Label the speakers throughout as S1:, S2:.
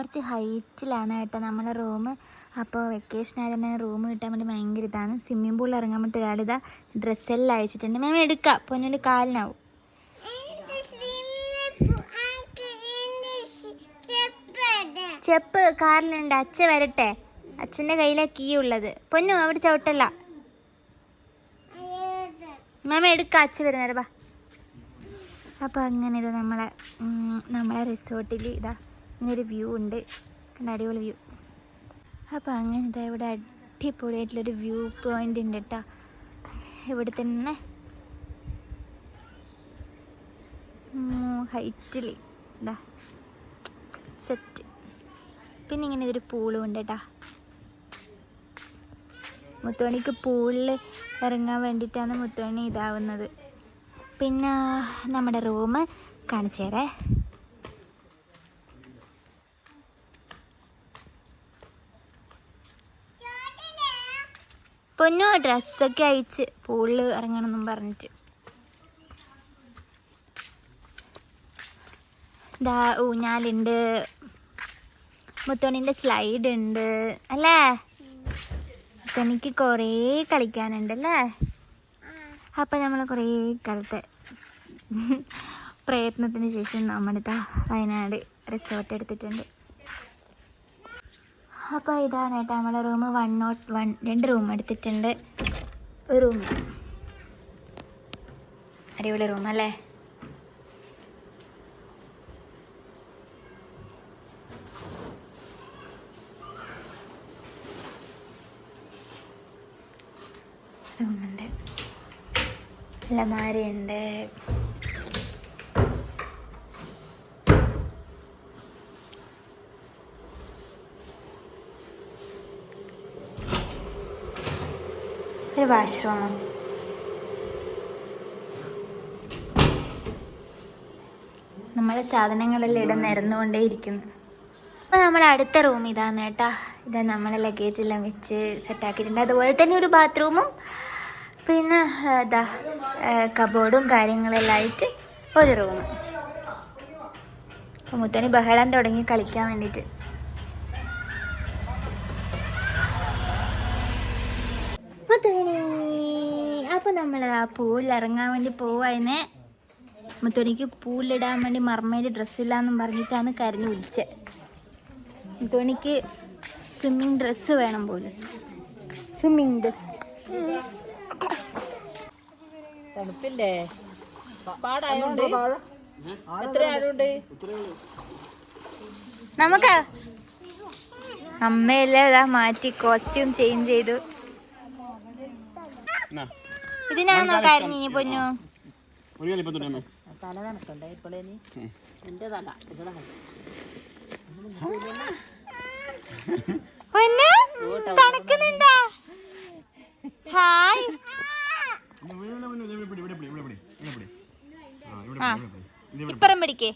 S1: കുറച്ച് ഹൈറ്റിലാണ് കേട്ടോ നമ്മുടെ റൂം. അപ്പോൾ വെക്കേഷൻ ആയതുകൊണ്ട് റൂം കിട്ടാൻ വേണ്ടി ഭയങ്കര ഇതാണ്. സ്വിമ്മിംഗ് പൂളിൽ ഇറങ്ങാൻ വേണ്ടി ഒരാളിതാ ഡ്രസ്സെല്ലാം അയച്ചിട്ടുണ്ട് മാം എടുക്കാം. പൊന്നിന്റെ കാലിനാവും. ചെപ്പ് കാറിലുണ്ട്. അച്ഛ വരട്ടെ. അച്ഛന്റെ കയ്യിലാ കീ ഉള്ളത്. പൊന്നു അവിടെ ചവിട്ടല്ല. മാമ എടുക്ക. അച്ഛ വരുന്നേരം ബാ അപ്പോൾ അങ്ങനെ ഇത് നമ്മളെ നമ്മളെ റിസോർട്ടിൽ ഇതാ. ഇങ്ങനൊരു വ്യൂ ഉണ്ട്. കണ്ട അടിപൊളി വ്യൂ അപ്പോൾ അങ്ങനെ ഇതാ ഇവിടെ അടിപൊളിയായിട്ടുള്ളൊരു വ്യൂ പോയിന്റ് ഉണ്ട് കേട്ടോ ഇവിടെ തന്നെ ഹൈറ്റിൽ ഇതാ സെറ്റ് പിന്നെ ഇങ്ങനെ ഇതൊരു പൂളും ഉണ്ട് കേട്ടാ മുത്തോണിക്ക് പൂളിൽ ഇറങ്ങാൻ വേണ്ടിയിട്ടാണ് മുത്തോണി ഇതാവുന്നത്. പിന്നെ നമ്മുടെ റൂം കാണിച്ചു തരേ പൊന്നു ഡ്രസ്സൊക്കെ അയച്ച് പൂളിൽ ഇറങ്ങണമെന്നും പറഞ്ഞിട്ട്. ദാ ഊഞ്ഞാലുണ്ട്. മുത്തോണിന്റെ സ്ലൈഡ് ഉണ്ട് അല്ലേ? മുത്തോണിക്ക് കുറേ കളിക്കാനുണ്ട് അല്ലേ? അപ്പം നമ്മൾ കുറേ കാലത്തെ പ്രയത്നത്തിന് ശേഷം നമ്മളിതാ വയനാട് റിസോർട്ട് എടുത്തിട്ടുണ്ട്. അപ്പോൾ ഇതാണ് കേട്ടോ നമ്മളെ റൂം വൺ നോട്ട് വൺ രണ്ട് റൂം എടുത്തിട്ടുണ്ട്. ഒരു റൂം അടിപൊളി റൂം അല്ലേ? റൂമുണ്ട് അലമാരയുണ്ട് വാഷ്റൂമും നമ്മളെ സാധനങ്ങളെല്ലാം ഇവിടെ നിരന്നുകൊണ്ടേ ഇരിക്കുന്നു അപ്പോൾ നമ്മൾ അടുത്ത റൂം ഇതാണ് കേട്ടാ. ഇതാ നമ്മളെ ലഗേജ് എല്ലാം വെച്ച് സെറ്റാക്കിയിട്ടുണ്ട് അതുപോലെ തന്നെ ഒരു ബാത്റൂമും പിന്നെ ഇതാ കബോർഡും കാര്യങ്ങളെല്ലാം ആയിട്ട് ഒരു റൂം മുത്തനി ബഹളം തുടങ്ങി കളിക്കാൻ വേണ്ടിയിട്ട്. മുത്തുണി അപ്പോൾ നമ്മൾ ആ പൂളിൽ ഇറങ്ങാൻ വേണ്ടി പോവായിരുന്നേ. മുത്തോണിക്ക് പൂവിലിടാൻ വേണ്ടി മർമ്മയിൽ ഡ്രസ്സില്ലാന്നും പറഞ്ഞിട്ടാണ് കരഞ്ഞു വിളിച്ചത് മുത്തോണിക്ക് സ്വിമ്മിങ് ഡ്രസ്സ് വേണം പോലും. സ്വിമ്മിങ് ഡ്രസ്
S2: തണുപ്പില്ലേ? പാടായോണ്ട്? എത്ര ആളുണ്ട്
S1: നമുക്ക് അമ്മയെല്ലാം ഇതാ മാറ്റി കോസ്റ്റ്യൂം ചേഞ്ച് ചെയ്തു. ഇതിനാ നോക്കായിരുന്നു ഇനി പൊന്നു?
S3: ഒരു കളിപ്പം തുടങ്ങി
S2: തല തണുക്കണ്ടേ ഇപ്പോഴേ നീ നിന്റെ തല. ഇവിടെ
S1: തണുക്കുന്നുണ്ടാ? ഹായ്. ഇപ്പുറം പിടിക്കേ.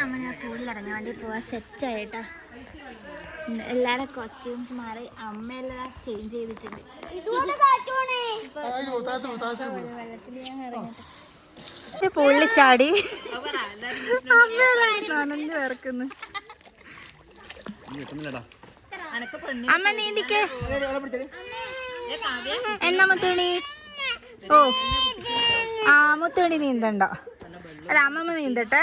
S1: നമ്മൾ ആ പൂളിൽ ഇറങ്ങാൻ വേണ്ടി പോവാൻ സെറ്റ് ആയിട്ടാ എല്ലാവരുടെ കോസ്റ്റ്യൂംസ് മാറി. അമ്മയെല്ലാം ചേഞ്ച് ചെയ്തിട്ടുണ്ട്. പൂളിൽ ചാടി. അമ്മ നീന്തിക്കേ എന്നാ മുത്തുണി ഓ. ആ മുത്തുണി നീന്തണ്ട? അല്ല അമ്മമ്മ നീന്തട്ടെ?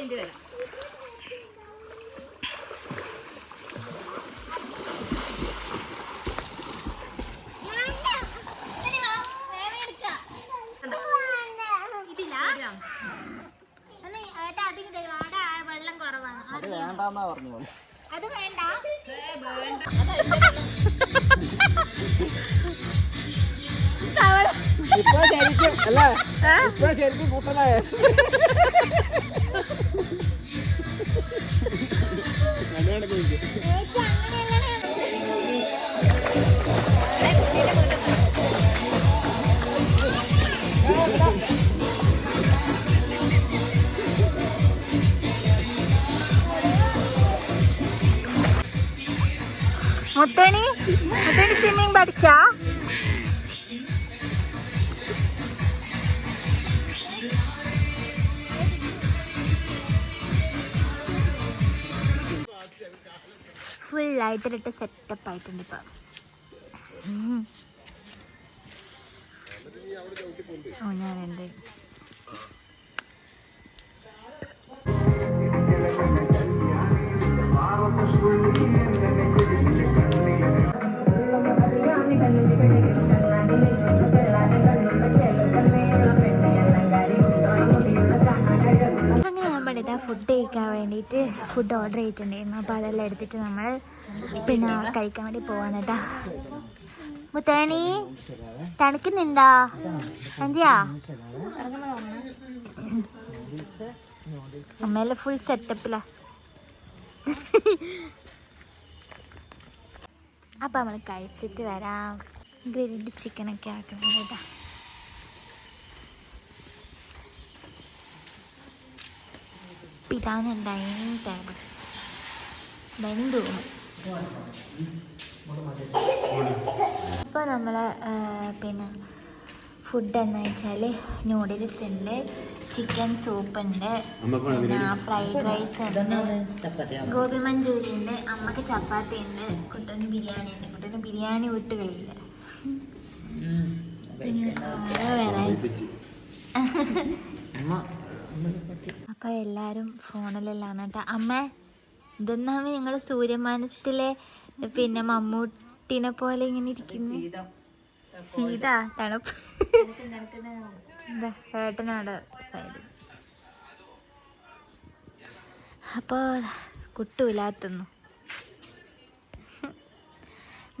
S2: നീന്തി വരാം.
S1: വെള്ളം കുറവാണ്.
S3: അത് വേണ്ടാന്നാ പറഞ്ഞു
S1: അത് വേണ്ട.
S4: ഇപ്പൊ ശരിക്കും അല്ല ഇപ്പൊ ശരിക്കും കൂട്ടനായ.
S1: മുത്തണി മുത്തണി സ്വിമ്മിങ് പഠിച്ചാ? ഫുൾ ആയിട്ടിട്ട് സെറ്റപ്പ് ആയിട്ടുണ്ട് ഇപ്പം. ഓ ഞാനുണ്ട് അങ്ങനെ നമ്മൾ ഇതാ ഫുഡ് കഴിക്കാൻ വേണ്ടിയിട്ട് ഫുഡ് ഓർഡർ ചെയ്തിട്ടുണ്ടായിരുന്നു. അപ്പോൾ അതെല്ലാം എടുത്തിട്ട് നമ്മൾ പിന്നെ കഴിക്കാൻ വേണ്ടി പോവാൻ കേട്ടാ മുത്തേണി തണുക്കുന്നുണ്ടോ? എന്തിയാ അമ്മയെല്ലാം ഫുൾ സെറ്റപ്പിലാ അപ്പം നമ്മൾ കഴിച്ചിട്ട് വരാം. ഗ്രിൽഡ് ചിക്കനൊക്കെ ആക്കണം കേട്ടോ അപ്പം ഇതാണ് ഡൈനിങ് ടേബിൾ ഡൈനിങ് റൂം ഇപ്പോൾ നമ്മൾ പിന്നെ ഫുഡ് എന്ന് വെച്ചാൽ നൂഡിൽസ് ഉണ്ട് ചിക്കൻ സൂപ്പ് ഉണ്ട് പിന്നെ ഫ്രൈഡ് റൈസ് ഉണ്ട് ഗോപി മഞ്ചൂരി ഉണ്ട് അമ്മയ്ക്ക് ചപ്പാത്തി ഉണ്ട് കുട്ടന് ബിരിയാണി ഉണ്ട്. കുട്ടന് ബിരിയാണി വിട്ട് കളിയില്ല വെറൈറ്റി അപ്പൊ എല്ലാരും ഫോണിലെല്ലാം കേട്ടോ അമ്മ ഇതെന്നാണ് നിങ്ങൾ സൂര്യമാനസത്തിലെ പിന്നെ മമ്മൂട്ടിനെ പോലെ ഇങ്ങനെ ഇരിക്കുന്നു? ശീത തണുപ്പ്. എന്താ ഏട്ടനാട് സൈഡ് അപ്പോൾ കുട്ടുമില്ലാത്തുന്നു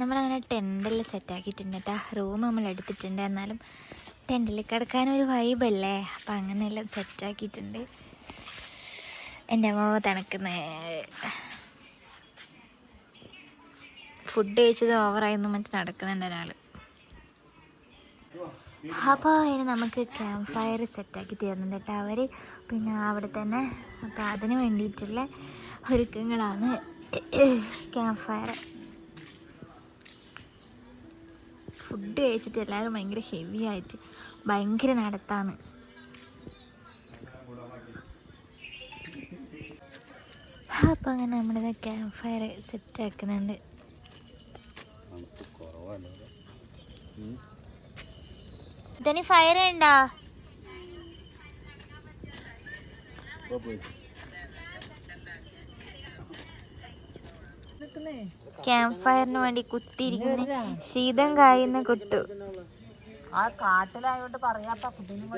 S1: നമ്മളങ്ങനെ ടെന്റെല്ലാം സെറ്റാക്കിയിട്ടുണ്ട് കേട്ടോ റൂം നമ്മൾ എടുത്തിട്ടുണ്ട്. എന്നാലും ടെന്റിൽ കിടക്കാനൊരു വൈബല്ലേ അപ്പം അങ്ങനെയെല്ലാം സെറ്റാക്കിയിട്ടുണ്ട് എന്റെ മോ തണുക്കുന്ന. ഫുഡ് കഴിച്ചത് ഓവറായിരുന്നു മറ്റു നടക്കുന്നുണ്ട് ഒരാൾ അപ്പോൾ അതിന് നമുക്ക് ക്യാമ്പ് ഫയർ സെറ്റാക്കി തരുന്നുണ്ട് കേട്ടോ അവർ പിന്നെ അവിടെ തന്നെ അപ്പോൾ അതിന് വേണ്ടിയിട്ടുള്ള ഒരുക്കങ്ങളാണ് ക്യാമ്പ് ഫയർ. ഫുഡ് കഴിച്ചിട്ട് എല്ലാവരും ഭയങ്കര ഹെവി ആയിട്ട് ഭയങ്കര നടത്താണ് അപ്പം അങ്ങനെ നമ്മളിത് ക്യാമ്പ് ഫയർ സെറ്റ് ആക്കുന്നുണ്ട്. ഇതിന് ഫയർ ഉണ്ടോ? ക്യാമ്പ് ഫയറിന് വേണ്ടി കുത്തിയിരിക്കുന്ന. ശീതം കായുന്ന കുട്ടു.
S2: ആ കാട്ടിലായോണ്ട് പറയാത്ത കുട്ടീനും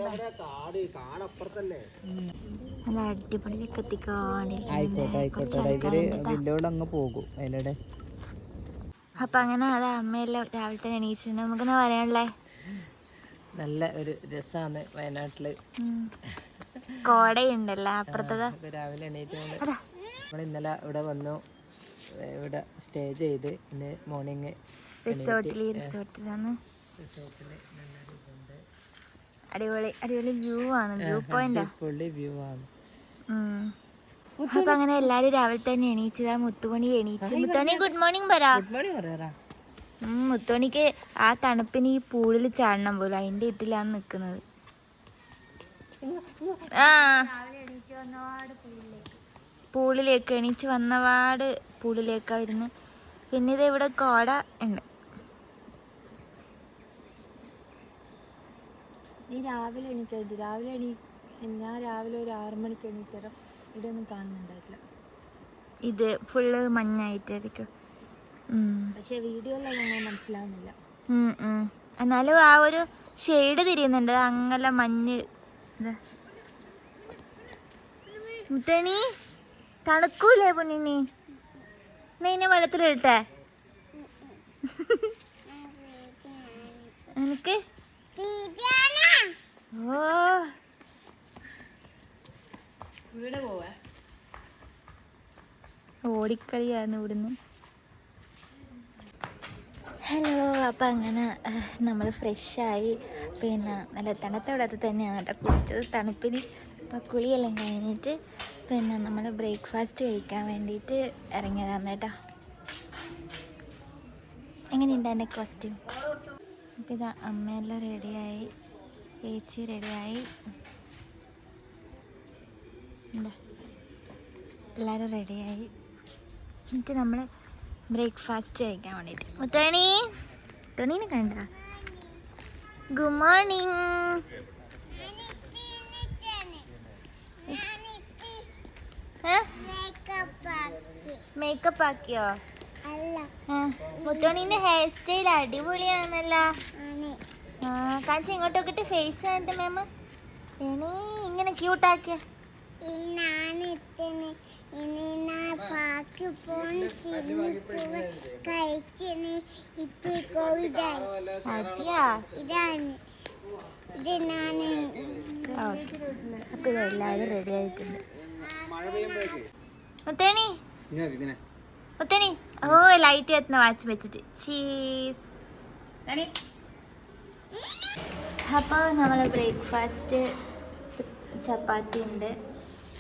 S4: ആയിക്കോട്ടെ ആയിക്കോട്ടെ. ഇവർ വില്ലോട് അങ്ങ് പോകും
S1: അപ്പൊ അങ്ങനെ അത് അമ്മയെല്ലാം രാവിലെ തന്നെ എണീച്ചിട്ടുണ്ട്. നമുക്കെന്നാ പറയാനുള്ളേ?
S4: നല്ല ഒരു രസമാണ്
S1: വയനാട്ടിൽ. കോടയുണ്ടല്ലോ അപ്പുറത്തത്.
S4: ഇപ്പൊ രാവിലെ എണീറ്റുകൊണ്ട് നമ്മൾ ഇന്നലെ ഇവിടെ വന്നു. ഇവിടെ സ്റ്റേ ചെയ്ത് ഇന്ന് മോർണിംഗ്
S1: റിസോർട്ടിൽ ഈ റിസോർട്ടിലാണ്. അടിപൊളി അടിപൊളി വ്യൂ ആണ്. വ്യൂ പോയിന്റ്
S4: ഫുള്ളി വ്യൂ ആണ്.
S1: അപ്പൊ അങ്ങനെ എല്ലാരും രാവിലെ തന്നെ എണീച്ചതാ. മുത്തുമണി എണീച്ച്. മുത്തുമണി ഗുഡ് മോർണിംഗ് പറ.
S4: ഗുഡ് മോർണിംഗ് പറയാറാ
S1: ഉം, ആ തണുപ്പിന് ഈ പൂളിൽ ചാടണം പോലും. അതിന്റെ ഇതിലാണ് നിക്കുന്നത്. ആ. പൂളിലേക്ക് എണീച്ച് വന്നപാട് പൂളിലേക്കാ വരുന്നത് പിന്നെ ഇത് ഇവിടെ കോട ഉണ്ട്.
S5: രാവിലെ എണീക്കരുത് രാവിലെ എണീ ഞാൻ രാവിലെ ഒരു ആറു മണിക്ക് എണീറ്റരം ഇതൊന്നും കാണുന്നുണ്ടായിട്ടില്ല.
S1: ഇത് ഫുള്ള് മഞ്ഞായിട്ടായിരിക്കും. പക്ഷേ
S5: പക്ഷെ വീഡിയോയിലൊന്നും അങ്ങനെ മനസ്സിലാവുന്നില്ല.
S1: എന്നാലും ആ ഒരു ഷെയ്ഡ് തിരിയുന്നുണ്ട്. അങ്ങനെ മഞ്ഞ്. മുത്തണി തണുക്കൂലേ പൊന്നിനി? ഇന്നെ വെള്ളത്തിലിട്ടെ എനിക്ക്? ഓ.
S2: വീട് പോവാ?
S1: ഓടിക്കളിയായിരുന്നു ഇവിടുന്ന്. ഹലോ അപ്പം അങ്ങനെ നമ്മൾ ഫ്രഷായി. പിന്നെ നല്ല തണുത്ത ഇവിടത്ത് തന്നെയാണ് കേട്ടോ. കുളിച്ചത് തണുപ്പിന് അപ്പം കുളിയെല്ലാം കഴിഞ്ഞിട്ട് പിന്നെ നമ്മൾ ബ്രേക്ക്ഫാസ്റ്റ് കഴിക്കാൻ വേണ്ടിയിട്ട് ഇറങ്ങിയതാണ് കേട്ടോ. എങ്ങനെയുണ്ട് എന്റെ കോസ്റ്റ്യൂം അപ്പം ഇതാ അമ്മയെല്ലാം റെഡിയായി ചേച്ചി റെഡിയായി എന്താ? എല്ലാവരും റെഡിയായി എന്നിട്ട് നമ്മൾ ബ്രേക്ക്ഫാസ്റ്റ് കഴിക്കാൻ വേണ്ടിയിട്ട് മുത്തണി മുത്തണീനെ കണ്ട? ഗുഡ് മോർണിംഗ് മേക്കപ്പ് ആക്കിയോ? ആ, മുത്തോണീന്റെ ഹെയർ സ്റ്റൈൽ അടിപൊളിയാണല്ലോ. കാണിച്ച് ഇങ്ങോട്ട് നോക്കിട്ട് ഫേസ് കണ്ടിട്ട് മാമ ഇങ്ങനെ ക്യൂട്ടാക്കിയ അപ്പൊ ഇതെല്ലാവരും റെഡി ആയിട്ടുണ്ട്. മുത്തേണി മുത്തേണി ഓ ലൈറ്റ് എത്തുന്ന വാച്ച് വെച്ചിട്ട്. ചീസ്. അപ്പോൾ നമ്മൾ ബ്രേക്ക്ഫാസ്റ്റ് ചപ്പാത്തി ഉണ്ട്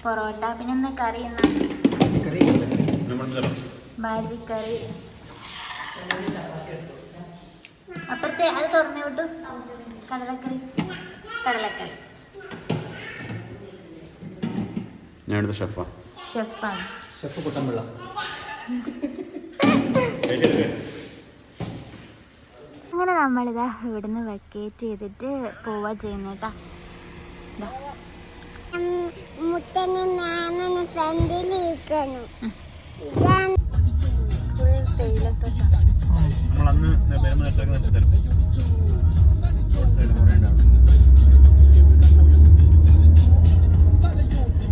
S1: പൊറോട്ട പിന്നെ എന്താ കറി എന്നാ ബാജി കറി. അപ്പുറത്തെ അത് തുറന്നു വിട്ടു. കടലക്കറി. കടലക്കറി.
S3: ഞാൻ എടുത്ത ഷെഫാ.
S1: ഷെഫാണ്.
S4: ഷെഫ് കുട്ടമ്പിള്ള
S1: അങ്ങനെ നമ്മളിതാ ഇവിടുന്ന് വെക്കേറ്റ് ചെയ്തിട്ട് പോവാ ചെയ്യുന്നേട്ടാ
S6: മുത്തനെ മാമിന് ഫ്രണ്ടിലിരിക്കണം ഇതാണ്
S1: ഫുൾ തേയിലത്തോട്ടം
S3: നമ്മൾ അന്ന് വരുമ്പോൾ നെട്ടൊക്കെ നിർത്തി തരും. റോഡ് സൈഡ്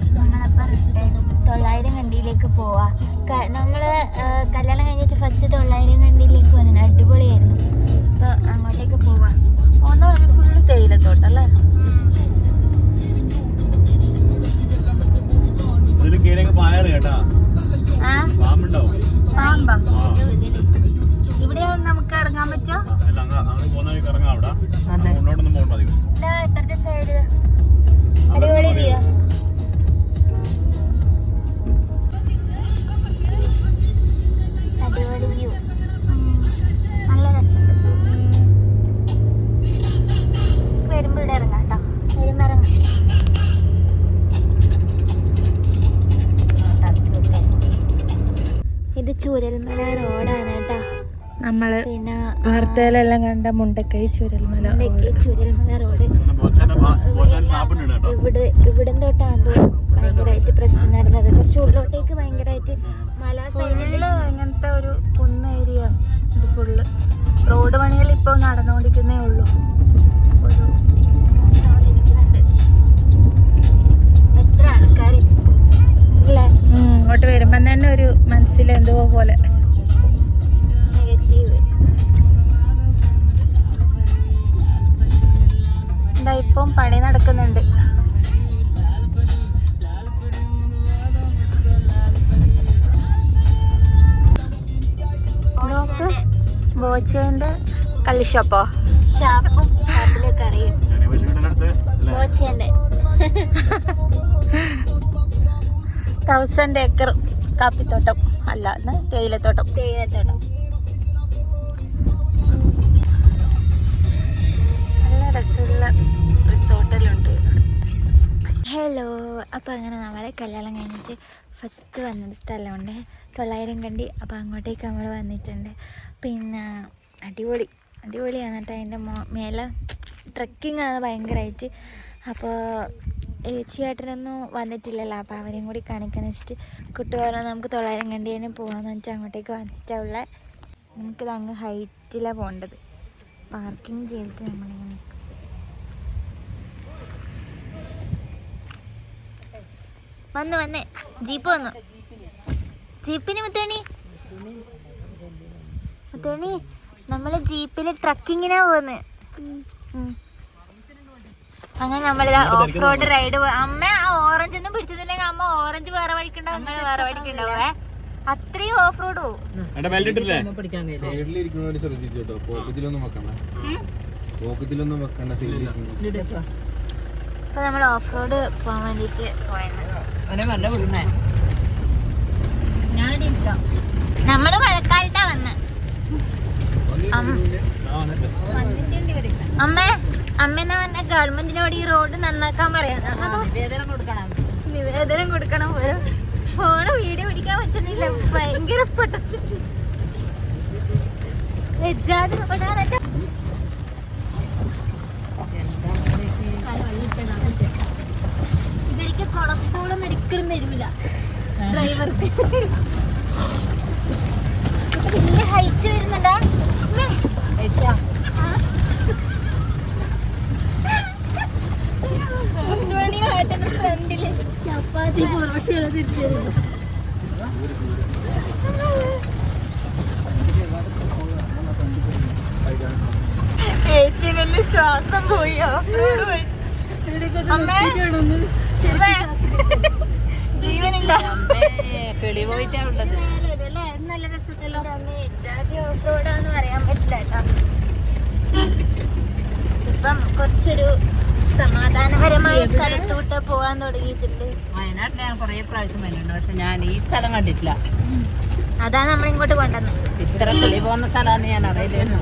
S3: ഇതാണ് ഉണ്ടാവും
S1: നമ്മളപ്പം തൊള്ളായിരം കണ്ടിയിലേക്ക് പോവാ. ആ, കല്യാണം കഴിഞ്ഞിട്ട് ഫസ്റ്റ് തൊള്ളായിരം കണ്ടിയിലേക്ക് വന്നു. അടിപൊളിയായിരുന്നു. അപ്പോൾ അങ്ങോട്ടേക്ക് പോവാ. പോകുന്ന വഴി ഫുള്ള് തേയിലത്തോട്ടം അല്ലേ?
S3: കീഴൊക്കെ പായറ് കേട്ടാ.
S1: പാമ്പാ? ഇവിടെ നമുക്ക് ഇറങ്ങാൻ പറ്റോ അടിപൊളി വ്യൂ നല്ല വരുമ്പോ ഇവിടെ ഇറങ്ങാം. ചൂരൽമല റോഡാണ് കേട്ടോ.
S5: നമ്മൾ
S1: പിന്നെ
S5: വാർത്തയിലെല്ലാം കണ്ട മുണ്ടക്കൈ ചുരൽമല
S1: ചുരൽമല റോഡ്. ഇവിടെ ഇവിടം തൊട്ടാണ് ഭയങ്കരമായിട്ട് പ്രശ്നം നടന്നത്. കുറച്ച് ഉള്ളിലോട്ടേക്ക് ഭയങ്കരമായിട്ട് മല സൈഡിൽ
S5: അങ്ങനത്തെ ഒരു കുന്ന ഏരിയ ഇത് ഫുള്ള് റോഡ് പണികൾ ഇപ്പോൾ നടന്നുകൊണ്ടിരിക്കുന്നേ ഉള്ളൂ. കള്ളിഷപ്പോ
S1: ഷാപ്പും
S3: അല്ലേ
S1: കോച്ചേന്റെ
S5: തൗസൻഡ് ഏക്കർ കാപ്പിത്തോട്ടം. അല്ല തേയിലത്തോട്ടം.
S1: തേയിലത്തോട്ടം.
S5: നല്ല രസമുള്ള റിസോർട്ടിലുണ്ട്
S1: ഹലോ അപ്പോൾ അങ്ങനെ നമ്മളെ കല്യാണം കഴിഞ്ഞിട്ട് ഫസ്റ്റ് വന്നൊരു സ്ഥലമുണ്ട്. തൊള്ളായിരം കണ്ടി. അപ്പോൾ അങ്ങോട്ടേക്ക് നമ്മൾ വന്നിട്ടുണ്ട്. പിന്നെ അടിപൊളി. അടിപൊളിയാണ് കേട്ടോ അതിന്റെ മേലെ ട്രക്കിംഗ് ആണ് ഭയങ്കരമായിട്ട് അപ്പോൾ ചേട്ടനൊന്നും വന്നിട്ടില്ലല്ലോ അപ്പോൾ അവരെയും കൂടി കാണിക്കാന്ന് വെച്ചിട്ട് കുട്ടികളെ നമുക്ക് തൊള്ളായിരം കണ്ടി തന്നെ പോകാമെന്ന് വെച്ചാൽ അങ്ങോട്ടേക്ക് വന്നിട്ടുള്ള നമുക്കിത് അങ്ങ് ഹൈറ്റിലാണ് പോകേണ്ടത്. പാർക്കിംഗ് ചെയ്തിട്ട് നമ്മളിങ്ങനെ വന്നു വന്നേ. ജീപ്പ് വന്നു. ജീപ്പിന് മുത്തണി. മുത്തോണി. നമ്മൾ ജീപ്പിൽ ട്രക്കിങ്ങിനാ പോന്ന് അങ്ങനെ നമ്മളിതാ ഓഫ് റോഡ് റൈഡ് അമ്മ ആ ഓറഞ്ച് ഒന്നും പിടിച്ചതില്ലെങ്കിൽ അമ്മ ഓറഞ്ച് വേറെ വഴിക്കുണ്ടാവും. അങ്ങനെ വേറെ വഴിക്കുണ്ടാവേ. അത്രയും ഓഫ് റോഡ് പോകും
S3: എന്റെ ബെൽറ്റ് ഇട്ടില്ലേ
S4: പിടിക്കാൻ കഴിയില്ല
S7: സൈഡിലിരിക്കുന്നവര് പോക്കറ്റിലൊന്നും വെക്കണ്ട. പോക്കറ്റിലൊന്നും വെക്കണ്ട സൈഡിലിരിക്കുന്നു
S1: അപ്പൊ നമ്മൾ ഓഫ് റോഡ് പോകാൻ വേണ്ടിട്ട് പോയത് നമ്മൾ മഴക്കാലത്താ വന്ന്. അമ്മ അമ്മ വന്ന ഗവൺമെന്റിനോട് ഈ റോഡ് നന്നാക്കാൻ പറയാം
S4: നിവേദനം കൊടുക്കണം.
S1: നിവേദനം കൊടുക്കണം. ഫോണ് വീഡിയോ പിടിക്കാൻ പറ്റുന്നില്ല. ഭയങ്കര പൊട്ടച്ചിട്ട് ഇവർക്ക് കൊളസ്ട്രോളും ഒരിക്കലും വരുമില്ല ഡ്രൈവർക്ക് വലിയ ഹൈറ്റ് വരുന്നുണ്ടാ ഉമ്മേ. ഉണ്ണുമണി ആട്ടന്റെ ഫ്രണ്ടിൽ ചപ്പാത്തി പൊറോട്ടയെല്ലാം തിരിച്ചു വരുന്നു ഏച്ചിനെല്ലാം ശ്വാസം പോയി അവരോട് പോയി അമ്മേ അമ്മേ. ജീവനില്ല
S4: കിളി പോയിട്ടാ ഉള്ളത്
S1: നല്ല രസമുണ്ടല്ലോ ജാതി ഓഫ് റോഡാന്ന് പറയാൻ പറ്റില്ല കേട്ടോ ഇപ്പം കുറച്ചൊരു സമാധാനപരമായ സ്ഥലത്തോട്ട് പോകാൻ തുടങ്ങിയിട്ടുണ്ട്.
S4: വയനാട്ടിൽ ഞാൻ കുറേ പ്രാവശ്യം വരുന്നുണ്ട് പക്ഷെ ഞാൻ ഈ സ്ഥലം കണ്ടിട്ടില്ല.
S1: അതാണ് നമ്മൾ ഇങ്ങോട്ട് കൊണ്ടുവന്നത്.
S4: ഇത്ര കിളി പോകുന്ന സ്ഥലമാണെന്ന് ഞാൻ അറിയില്ലായിരുന്നു.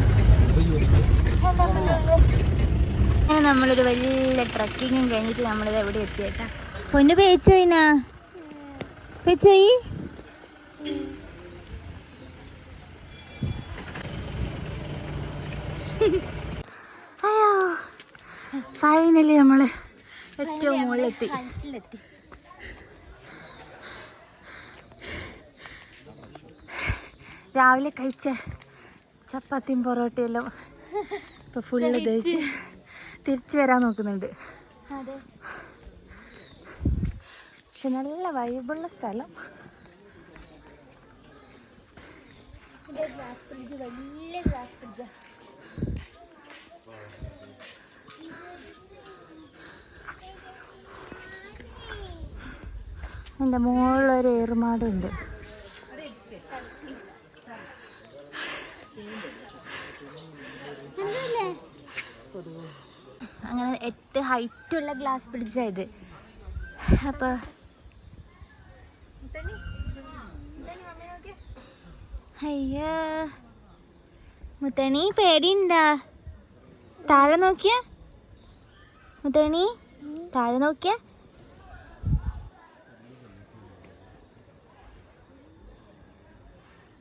S1: അങ്ങനെ നമ്മളൊരു വലിയ ട്രക്കിങ്ങും കഴിഞ്ഞിട്ട് നമ്മളിത് എവിടെ എത്തിയേട്ടാ. പൊന്നു പേച്ചോയിനാ പേച്ചോയി അയ്യോ ഫൈനലി നമ്മൾ ഏറ്റവും മുകളിലെത്തി. രാവിലെ കഴിച്ച ചപ്പാത്തിയും പൊറോട്ടയെല്ലാം ഇപ്പൊ ഫുള്ള് ദഹിച്ച് തിരിച്ചു വരാൻ നോക്കുന്നുണ്ട്. പക്ഷെ നല്ല വൈബുള്ള സ്ഥലം. വലിയ ഗ്ലാസ് ബ്രിഡ്ജാ എന്റെ മുകളിലൊരു ഏറുമാടുണ്ട്. അങ്ങനെ എട്ട് ഹൈറ്റുള്ള ഗ്ലാസ് ബ്രിഡ്ജാണ് അപ്പൊ അപ്പോൾ അയ്യോ. മുത്തണി പേടിയുണ്ടാ? താഴെ നോക്കിയ. മുത്തണി താഴെ നോക്കിയ.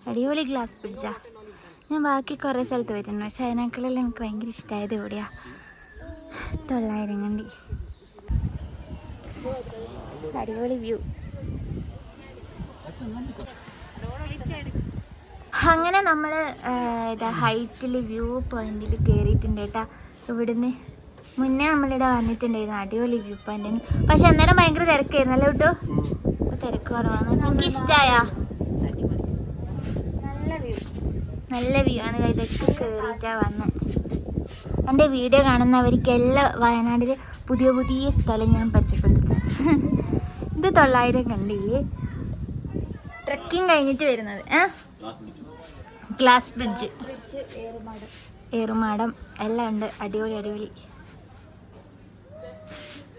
S1: അടിപൊളി ഗ്ലാസ് ബ്രിഡ്ജാ ഞാൻ ബാക്കി കുറേ സ്ഥലത്ത് പോയിട്ടുണ്ട്. പക്ഷെ അതിനേക്കാളെല്ലാം എനിക്ക് ഭയങ്കര ഇഷ്ടമായത് എവിടെയാ തൊള്ളായിരം കണ്ടി. അടിപൊളി വ്യൂ അങ്ങനെ നമ്മൾ ഇതാ ഹൈറ്റിൽ വ്യൂ പോയിന്റിൽ കയറിയിട്ടുണ്ട് കേട്ടാ. ഇവിടുന്ന് മുന്നേ നമ്മളിവിടെ വന്നിട്ടുണ്ടായിരുന്നു അടിപൊളി വ്യൂ പോയിന്റ് പക്ഷെ അന്നേരം ഭയങ്കര തിരക്കായിരുന്നു അല്ലേ കേട്ടോ തിരക്ക് കുറവാണ്. നിങ്ങൾക്ക് ഇഷ്ടമായ നല്ല വ്യൂ നല്ല വ്യൂ ആണ് ഇതൊക്കെ കയറിയിട്ടാണ് വന്ന്. എന്റെ വീഡിയോ കാണുന്നവർക്ക് എല്ലാ വയനാട്ടിൽ പുതിയ പുതിയ സ്ഥലം ഞാൻ പരിചയപ്പെടുത്തും. ഇത് തൊള്ളായിരം കണ്ടില്ലേ? ട്രക്കിംഗ് കഴിഞ്ഞിട്ട് വരുന്നത്. ഏ? ഗ്ലാസ് ബ്രിഡ്ജ് ഏറുമാടം. എല്ലാം ഉണ്ട്. അടിപൊളി അടിപൊളി.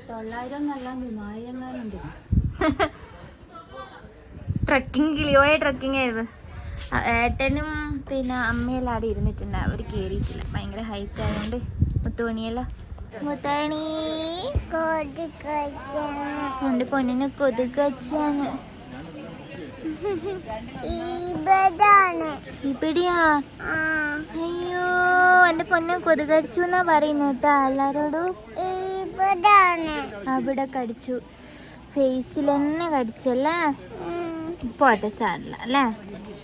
S5: തൊള്ളായിരം
S1: ട്രക്കിംഗ് കിളിയോയ ട്രക്കിംഗ് ആയത് ആ, ഏട്ടനും പിന്നെ അമ്മയെല്ലാം അവിടെ ഇരുന്നിട്ടുണ്ട്. അവർ കയറിയിട്ടില്ല ഭയങ്കര ഹൈറ്റ് ആയതുകൊണ്ട് മുത്തുമണിയല്ല. മുത്തണി കൊതുകൊണ്ട് പൊന്നിന് കൊതുക് വച്ചാണ് ഇവിടെയാ അയ്യോ എന്റെ പൊന്നെ കൊതുക് കടിച്ചു എന്നാ പറയുന്നത് എല്ലാരോടും? അവിടെ കടിച്ചു. ഫേസിൽ തന്നെ കടിച്ചല്ലേ? പോട്ടെ സാറില്ല അല്ലേ?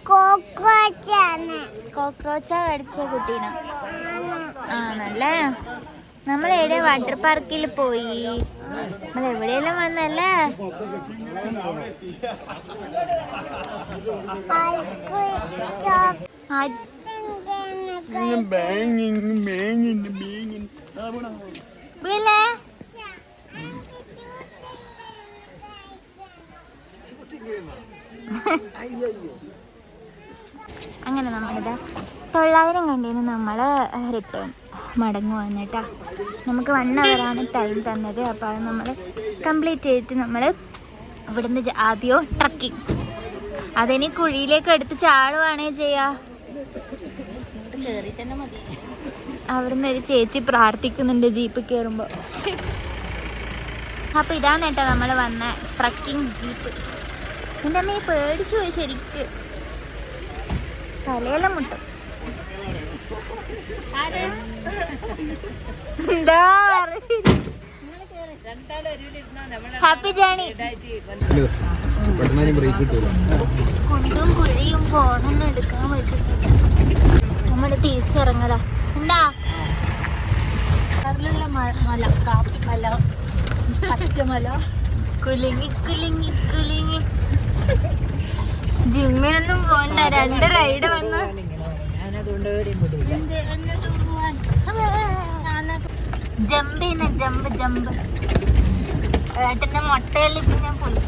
S6: കോക്രോച്ചാണ്.
S1: കോക്രോച്ചാ കടിച്ച കുട്ടീനെ. ആണല്ലേ? നമ്മൾ എവിടെ വാട്ടർ പാർക്കിൽ പോയി? നമ്മൾ എവിടെയെല്ലാം വന്നല്ലേ അയ്യോ അങ്ങനെ നമ്മളിത് തൊള്ളായിരം കണ്ടതിന് നമ്മൾ റിട്ടേൺ മടങ്ങുവാണ് കേട്ടോ നമുക്ക് വൺ അവറാണ് ടൈം തന്നത്. അപ്പോൾ അത് നമ്മൾ കംപ്ലീറ്റ് ചെയ്തിട്ട് നമ്മൾ ഇവിടുന്ന് ആദ്യോ ട്രക്കിങ് അതിനി കുഴിയിലേക്ക് എടുത്ത് ചാടുവാണേ ചെയ്യാ. അവിടുന്ന് ഒരു ചേച്ചി പ്രാർത്ഥിക്കുന്നുണ്ട് ജീപ്പ് കയറുമ്പോൾ അപ്പോൾ ഇതാണ് കേട്ടോ നമ്മൾ വന്ന ട്രക്കിംഗ് ജീപ്പ്. എന്റെ അമ്മയെ പേടിച്ചു പോയി ശരിക്ക്. തലയെല്ലാം മുട്ടും. എന്താ? കുഴിയും ഫോണൊന്നും എടുക്കാൻ പറ്റുന്നില്ല. നമ്മുടെ തിരിച്ചിറങ്ങലാ. എന്താ?
S5: കളറിലുള്ള മല കാപ്പി മല പച്ചമല.
S1: കുലുങ്ങി കുലുങ്ങി കുലുങ്ങി. ജിമ്മിനൊന്നും പോണ്ട രണ്ട് റൈഡ് വന്നു. ജമ്പ് ചെയ്യുന്ന ജമ്പ് ജമ്പ്. ഏട്ടന്റെ മുട്ടയിൽ ഇപ്പൊ ഞാൻ പോയി.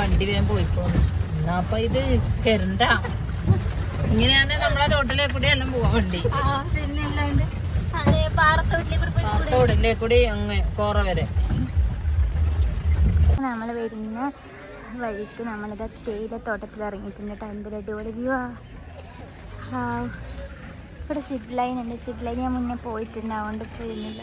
S2: വണ്ടി വേഗം പോയി പോന്നു എന്നാ അപ്പൊ ഇത് കരണ്ട. ഇങ്ങനെയാണെ നമ്മളെ തോട്ടിലെ കൂടി എല്ലാം പോവാ വണ്ടി. തോടിലെ കൂടി അങ്ങ് കോറ വരെ.
S1: നമ്മൾ വരുന്ന വഴിക്ക് നമ്മളിത് തേയിലത്തോട്ടത്തിൽ ഇറങ്ങിയിട്ടുണ്ട്. കേട്ടോ അടിപൊളി വ്യൂ ആ. ഇവിടെ സിഡ് ലൈൻ ഉണ്ട്. സിഡ് ലൈൻ ഞാൻ മുന്നേ പോയിട്ടുണ്ട്. അതുകൊണ്ട് പോയിരുന്നില്ല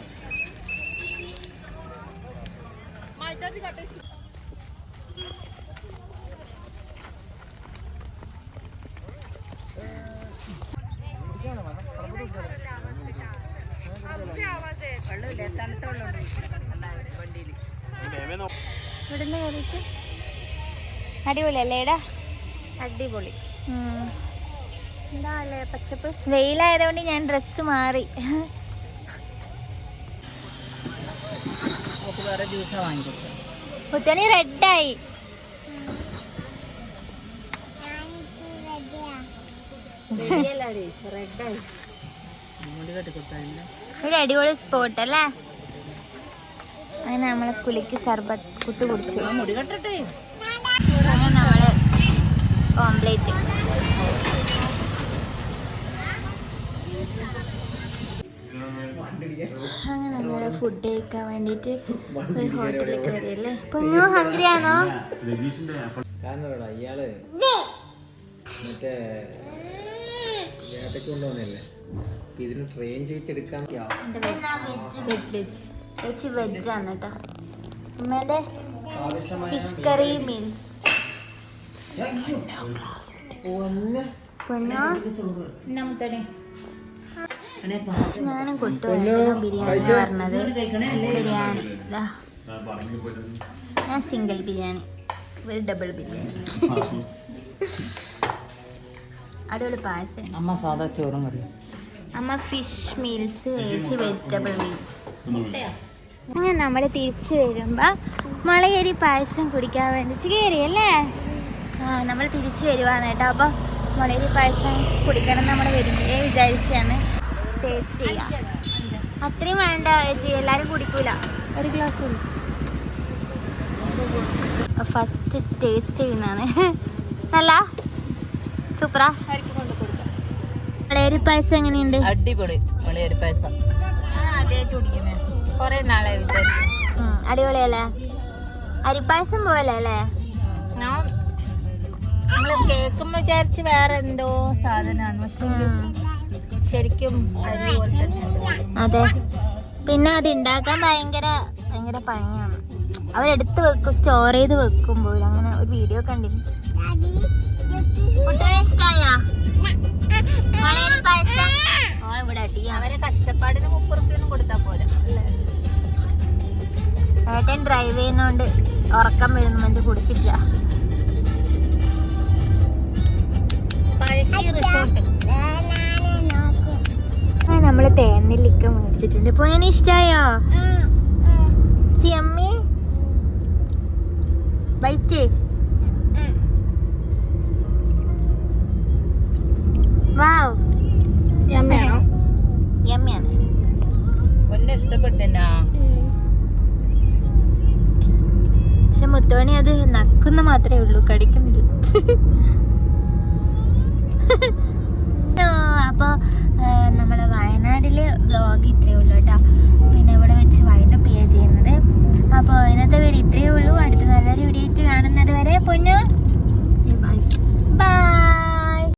S1: അടിപൊളിയല്ലേ ഇടാ
S5: അടിപൊളി.
S1: എന്താ അല്ലേ പച്ചപ്പ്? വെയിലായതുകൊണ്ട് ഞാൻ ഡ്രസ്സ് മാറി. പുത്തണി റെഡായി. ഒരു അടിപൊളി സ്പോട്ട് അല്ലേ? അങ്ങനെ നമ്മളെ കുളിക്ക് സർബത്ത് കുത്തു കുടിച്ചു.
S2: മുടി കെട്ടട്ടെ.
S1: ഓംലേറ്റ് അങ്ങനെ നമ്മൾ ഫുഡ് കഴിക്കാൻ വേണ്ടിയിട്ട് ഒരു ഹോട്ടലിൽ കയറിയല്ലേ? നിങ്ങൾ ഹംഗ്രി ആണോ?
S7: ഇയാൾ മറ്റേ വേട്ടയ്ക്ക് കൊണ്ടുവന്നല്ലേ അപ്പൊ ഇതിന് ട്രെയിൻ ചെയ്യിച്ചെടുക്കാൻ
S1: വെജ് വെജ് വെജ് വെജ് ആണ് കേട്ടോ. ഫിഷ് കറി മീൽസ് പൊന്നു ഞാനും കൊട്ടു ബിരിയാണി പറഞ്ഞത് ബിരിയാണി ഞാൻ സിംഗിൾ ബിരിയാണി. ഒരു ഡബിൾ ബിരിയാണി അടിപൊളി പായസം
S2: അമ്മ സാധാ ചോറും കറിയും
S1: അമ്മ fish meals veg vegetable meals അങ്ങനെ നമ്മൾ തിരിച്ചു വരുമ്പോൾ മുളയരി പായസം കുടിക്കാൻ വേണ്ടിയിട്ട് കയറിയല്ലേ ആ നമ്മൾ തിരിച്ചു വരുവാണ് കേട്ടോ. അപ്പോൾ മുളയരി പായസം കുടിക്കണം നമ്മൾ വരുമ്പോഴേ വിചാരിച്ചാണ് ടേസ്റ്റ് ചെയ്യാം. അത്രയും വേണ്ട ചേച്ചി. എല്ലാവരും കുടിക്കൂല. ഒരു ഗ്ലാസ് ഫസ്റ്റ് ടേസ്റ്റ് ചെയ്യുന്നതാണ്. നല്ല? സൂപ്പറാ? മുളയരി പായസം എങ്ങനെയുണ്ട്?
S2: അടിപൊളി. വെളിയൊരു പായസം.
S1: അടിപൊളിയല്ലേ? അരിപ്പായസം പോലെ അല്ലേ
S5: ഞാൻ നമ്മൾ കേൾക്കുമ്പോ വിചാരിച്ച് വേറെ എന്തോ സാധനമാണ് പക്ഷെ ശരിക്കും
S1: അതെ. പിന്നെ അത് ഉണ്ടാക്കാൻ ഭയങ്കര ഭയങ്കര പണിയാണ്. അവരെടുത്ത് വെക്കും സ്റ്റോർ ചെയ്ത് വെക്കുമ്പോൾ അങ്ങനെ ഒരു വീഡിയോ കണ്ടിരുന്നു ഇഷ്ടായാ?
S5: അവരെ കഷ്ടപ്പാടിന് മുപ്പത് കൊടുത്താ പോരാ.
S1: ഏട്ടൻ ഡ്രൈവ് ചെയ്യുന്നോണ്ട് ഉറക്കം വരുന്നുണ്ട് കുടിച്ചിട്ടില്ല. നമ്മൾ തേനെല്ലിക്ക മേടിച്ചിട്ടുണ്ട് ഞാൻ ഇഷ്ടായോ? സിയമ്മി ബൈറ്റ് വാവ്
S5: യമ്മയാണോ
S1: യമ്മിയാണ്
S2: ഒന്നെ ഇഷ്ടപ്പെട്ടെന്നാ?
S1: പക്ഷെ മുത്തോണി അത് നക്കുന്ന മാത്രമേ ഉള്ളൂ കടിക്കുന്നില്ല.